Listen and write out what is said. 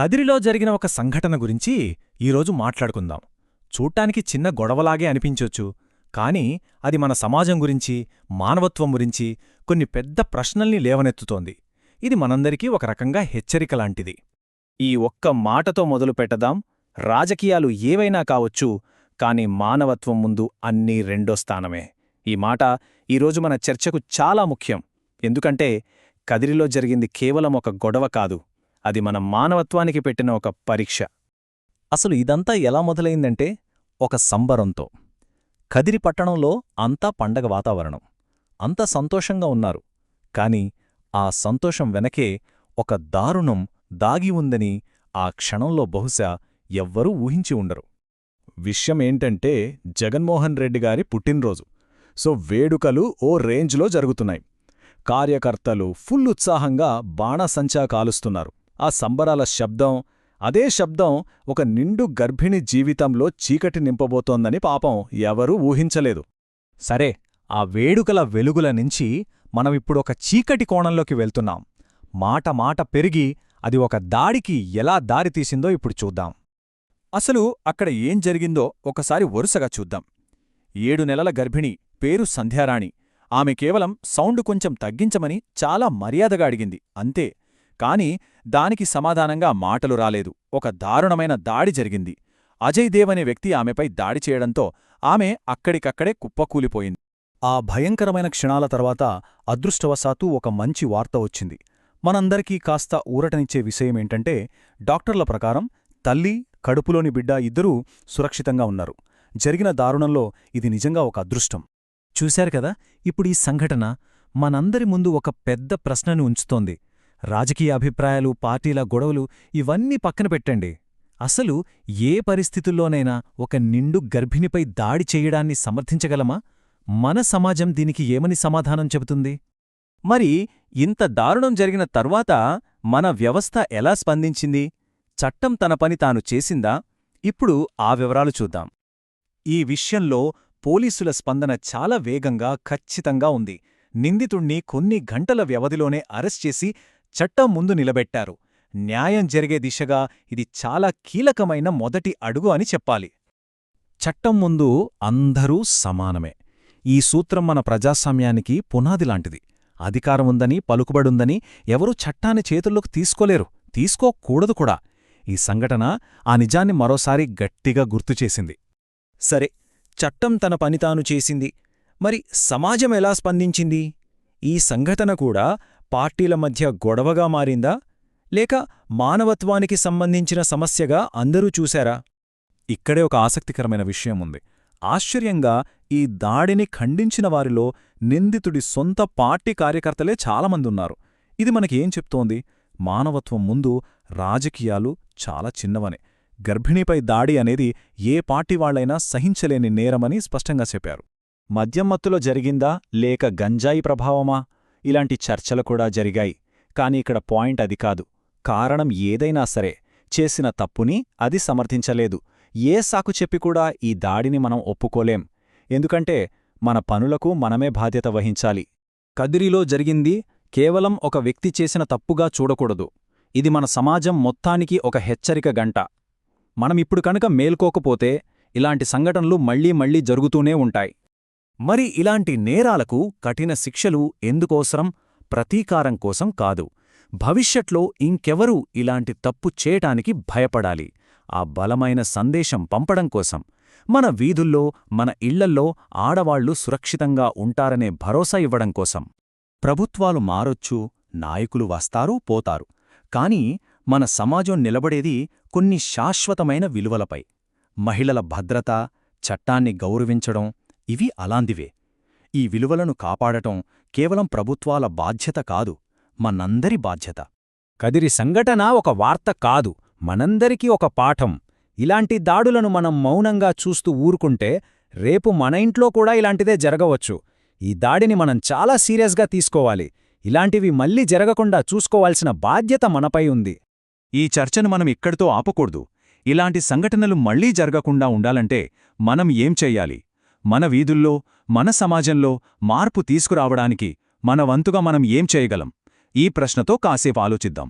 కదిరిలో జరిగిన ఒక సంఘటన గురించి ఈరోజు మాట్లాడుకుందాం. చూడ్డానికి చిన్న గొడవలాగే అనిపించొచ్చు. కాని అది మన సమాజం గురించి మానవత్వం గురించి కొన్ని పెద్ద ప్రశ్నల్ని లేవనెత్తుతోంది. ఇది మనందరికీ ఒక రకంగా హెచ్చరిక లాంటిది. ఈ ఒక్క మాటతో మొదలు పెట్టదాం. రాజకీయాలు ఏవైనా కావచ్చు కాని మానవత్వం ముందు అన్నీ రెండో స్థానమే. ఈ మాట ఈరోజు మన చర్చకు చాలా ముఖ్యం. ఎందుకంటే కదిరిలో జరిగింది కేవలం ఒక గొడవ కాదు. అది మన మానవత్వానికి పెట్టిన ఒక పరీక్ష. అసలు ఇదంతా ఎలా మొదలైందంటే ఒక సంబరంతో. కదిరి పట్టణంలో అంతా పండగ వాతావరణం. అంతా సంతోషంగా ఉన్నారు. కాని ఆ సంతోషం వెనకే ఒక దారుణం దాగి ఉందని ఆ క్షణంలో బహుశా ఎవ్వరూ ఊహించి ఉండరు. విషయమేంటంటే జగన్మోహన్ రెడ్డి గారి పుట్టినరోజు. సో వేడుకలు ఓ రేంజ్లో జరుగుతున్నాయి. కార్యకర్తలు ఫుల్ ఉత్సాహంగా బాణసంచా కాలుస్తున్నారు. ఆ సంబరాల శబ్దం అదే శబ్దం ఒక నిండు గర్భిణి జీవితంలో చీకటి నింపబోతోందని పాపం ఎవరూ ఊహించలేదు. సరే ఆ వేడుకల వెలుగుల నుంచి మనమిప్పుడొక చీకటి కోణంలోకి వెళ్తున్నాం. మాట మాట పెరిగి అది ఒక దాడికి ఎలా దారితీసిందో ఇప్పుడు చూద్దాం. అసలు అక్కడ ఏం జరిగిందో ఒకసారి వరుసగా చూద్దాం. ఏడు నెలల గర్భిణి పేరు సంధ్యారాణి. ఆమె కేవలం సౌండ్ కొంచెం తగ్గించమని చాలా మర్యాదగా అడిగింది అంతే. కాని దానికి సమాధానంగా మాటలు రాలేదు. ఒక దారుణమైన దాడి జరిగింది. అజయ్ దేవ్ అనే వ్యక్తి ఆమెపై దాడి చేయడంతో ఆమె అక్కడికక్కడే కుప్పకూలిపోయింది. ఆ భయంకరమైన క్షణాల తర్వాత అదృష్టవశాత్తు ఒక మంచి వార్త వచ్చింది. మనందరికీ కాస్త ఊరటనిచ్చే విషయమేంటంటే డాక్టర్ల ప్రకారం తల్లి కడుపులోని బిడ్డ ఇద్దరూ సురక్షితంగా ఉన్నారు. జరిగిన దారుణంలో ఇది నిజంగా ఒక అదృష్టం. చూశారు కదా ఇప్పుడు ఈ సంఘటన మనందరి ముందు ఒక పెద్ద ప్రశ్నను ఉంచుతోంది. రాజకీయ అభిప్రాయాలు పార్టీల గొడవలు ఇవన్నీ పక్కన పెట్టండి. అసలు ఏ పరిస్థితుల్లోనైనా ఒక నిండు గర్భిణిపై దాడి చెయ్యడాన్ని సమర్థించగలమా? మన సమాజం దీనికి ఏమని సమాధానం చెబుతుంది? మరి ఇంత దారుణం జరిగిన తర్వాత మన వ్యవస్థ ఎలా స్పందించింది? చట్టం తన పని తాను చేసిందా? ఇప్పుడు ఆ వివరాలు చూద్దాం. ఈ విషయంలో పోలీసుల స్పందన చాలా వేగంగా ఖచ్చితంగా ఉంది. నిందితుణ్ణి కొన్ని గంటల వ్యవధిలోనే అరెస్ట్ చేసి చట్టం ముందు నిలబెట్టారు. న్యాయం జరిగే దిశగా ఇది చాలా కీలకమైన మొదటి అడుగు అని చెప్పాలి. చట్టం ముందు అందరూ సమానమే. ఈ సూత్రం మన ప్రజాస్వామ్యానికి పునాదిలాంటిది అధికారముందని పలుకుబడుందని ఎవరూ చట్టాన్ని చేతుల్లోకి తీసుకోలేరు. తీసుకోకూడదు కూడా. ఈ సంఘటన ఆ నిజాన్ని మరోసారి గట్టిగా గుర్తుచేసింది సరే చట్టం తన పనితాను చేసింది. మరి సమాజం ఎలా స్పందించింది? ఈ సంఘటన కూడా పార్టీల మధ్య గొడవగా మారిందా? లేక మానవత్వానికి సంబంధించిన సమస్యగా అందరూ చూశారా? ఇక్కడే ఒక ఆసక్తికరమైన విషయం ఉంది. ఆశ్చర్యంగా ఈ దాడిని ఖండించిన వారిలో నిందితుడి సొంత పార్టీ కార్యకర్తలే చాలామందున్నారు. ఇది మనకేం చెప్తోంది? మానవత్వం ముందు రాజకీయాలు చాలా చిన్నవనే. గర్భిణీపై దాడి అనేది ఏ పార్టీ వాళ్ళైనా సహించలేని నేరమని స్పష్టంగా చెప్పారు. మద్యం మత్తులో జరిగిందా? లేక గంజాయి ప్రభావమా? ఇలాంటి చర్చలు కూడా జరిగాయి. కాని ఇక్కడ పాయింట్ అది కాదు. కారణం ఏదైనా సరే చేసిన తప్పుని అది సమర్థించలేదు. ఏ సాకు చెప్పి కూడా ఈ దాడిని మనం ఒప్పుకోలేం. ఎందుకంటే మన పనులకు మనమే బాధ్యత వహించాలి. కదిరిలో జరిగింది కేవలం ఒక వ్యక్తి చేసిన తప్పుగా చూడకూడదు. ఇది మన సమాజం మొత్తానికి ఒక హెచ్చరిక గంట. మనమిప్పుడు కనుక మేల్కోకపోతే ఇలాంటి సంఘటనలు మళ్ళీ మళ్ళీ జరుగుతూనే ఉంటాయి. మరి ఇలాంటి నేరాలకు కఠిన శిక్షలు ఎందుకోసరం? ప్రతీకారం కోసం కాదు. భవిష్యట్లో ఇంకెవరూ ఇలాంటి తప్పు చేయటానికి భయపడాలి. ఆ బలమైన సందేశం పంపడం కోసం. మన వీధుల్లో మన ఇళ్ళల్లో ఆడవాళ్ళు సురక్షితంగా ఉంటారనే భరోసా ఇవ్వడం కోసం. ప్రభుత్వాలు మారొచ్చు నాయకులు వస్తారూ పోతారు. కాని మన సమాజం నిలబడేది కొన్ని శాశ్వతమైన విలువలపై. మహిళల భద్రత చట్టాన్ని గౌరవించడం ఇవి అలాందివే ఈ విలువలను కాపాడటం కేవలం ప్రభుత్వాల బాధ్యత కాదు మనందరి బాధ్యత. కదిరి సంఘటన ఒక వార్త కాదు మనందరికీ ఒక పాఠం. ఇలాంటి దాడులను మనం మౌనంగా చూస్తూ ఊరుకుంటే రేపు మన ఇంట్లో కూడా ఇలాంటిదే జరగవచ్చు. ఈ దాడిని మనం చాలా సీరియస్గా తీసుకోవాలి. ఇలాంటివి మళ్ళీ జరగకుండా చూసుకోవాల్సిన బాధ్యత మనపై ఉంది. ఈ చర్చను మనం ఇక్కడితో ఆపకూడదు. ఇలాంటి సంఘటనలు మళ్ళీ జరగకుండా ఉండాలంటే మనం ఏం చెయ్యాలి మన వీధుల్లో మన సమాజంలో మార్పు తీసుకురావడానికి మన వంతుగా మనం ఏం చేయగలం? ఈ ప్రశ్నతో కాసేపు ఆలోచిద్దాం.